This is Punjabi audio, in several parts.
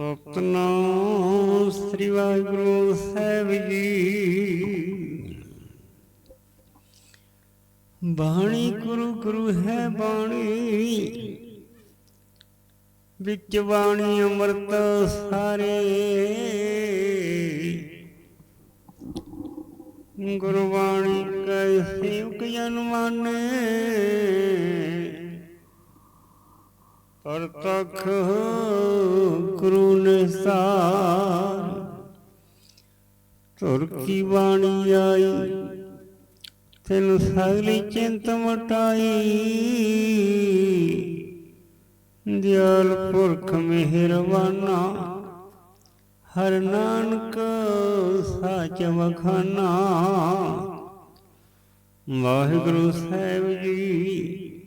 ਸਤਨਾਮ ਸ੍ਰੀ ਵਾਹਿਗੁਰੂ ਸਾਹਿਬ ਜੀ। ਬਾਣੀ ਗੁਰੂ ਗੁਰੂ ਹੈ ਬਾਣੀ। ਵਿੱਚ ਬਾਣੀ ਅੰਮ੍ਰਿਤ ਸਾਰੇ। ਗੁਰਬਾਣੀ ਕੈ ਸੇਵਕ ਜਨ ਮਾਨੇ ਪਰਤਖ ਗੁਰੂ ਨਿਸਾਰ ਤੁਰ ਕੀ ਬਾਣੀ ਆਈ ਤੈਨੂੰ ਸਗਲੀ ਚਿੰਤ ਮਟਾਈ। ਦਿਆਲ ਪੁਰਖ ਮਿਹਰਬਾਨਾ, ਹਰ ਨਾਨਕ ਸਾਚ ਵਖਾਨਾ। ਵਾਹਿਗੁਰੂ ਸਾਹਿਬ ਜੀ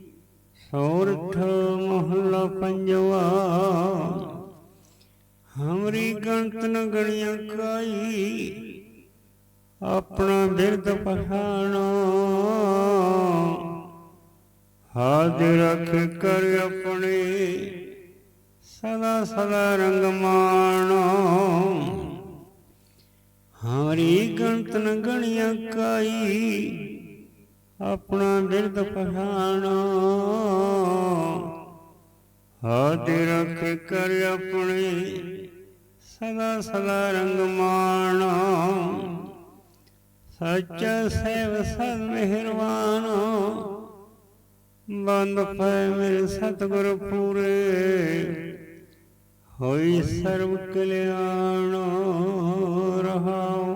ਸੋਰਠ ਮਹਲਾ ਪੰਜਵਾ। ਹਮਰੀ ਗੰਤ ਨ ਗਣੀਆਂ ਕਾਈ ਆਪਣਾ ਬਿਰਦ ਪਛਾਣੋ ਹਾਜ ਰੱਖ ਕਰ ਆਪਣੇ। ਸਦਾ ਸਦਾ ਰੰਗ ਮਾਣੋ। ਹਮਰੀ ਗਣਤ ਨ ਗਣੀਆਂ ਕਾਈ ਆਪਣਾ ਬਿਰਦ ਪਛਾਣੋ ਹਾਜ ਰੱਖ ਕਰ ਆਪਣੇ। ਸਦਾ ਸਦਾ ਰੰਗ ਮਾਣੋ ਸੱਚ ਸੇਵ ਸਦ ਮਿਹਰਬਾਨ ਬੰਦ ਪੈ ਮੇਰੇ ਸਤਿਗੁਰ ਪੂਰੇ। ਹੋਈ ਸਰਬ ਕਲਿਆਣ ਰਹਾਉ।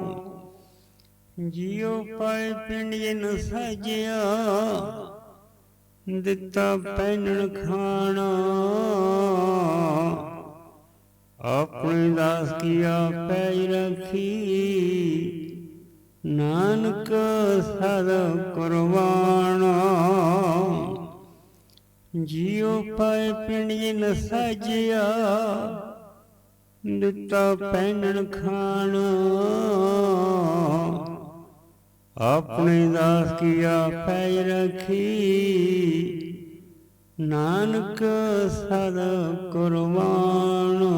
ਜਿਉ ਪਾਏ ਪਿੰਡ ਜਨ ਸਾਜਿਆ, ਦਿੱਤਾ ਪੈਨਣ ਖਾਣਾ। ਆਪਣੇ ਦਾਸ ਕੀ ਆਪੈ ਰੱਖੀ। ਨਾਨਕ ਸਦ ਕੁਰਬਾਨਾ। ਜਿਉ ਪਾਏ ਪਿੰਡ ਨ ਸਾਜਿਆ, ਦਿੱਤਾ ਪੈਨਣ ਖਾਣ। ਆਪਣੇ ਦਾਸ ਕੀ ਆਪੈ ਰਖੀ। ਨਾਨਕ ਸਦ ਕੁਰਬਾਨ।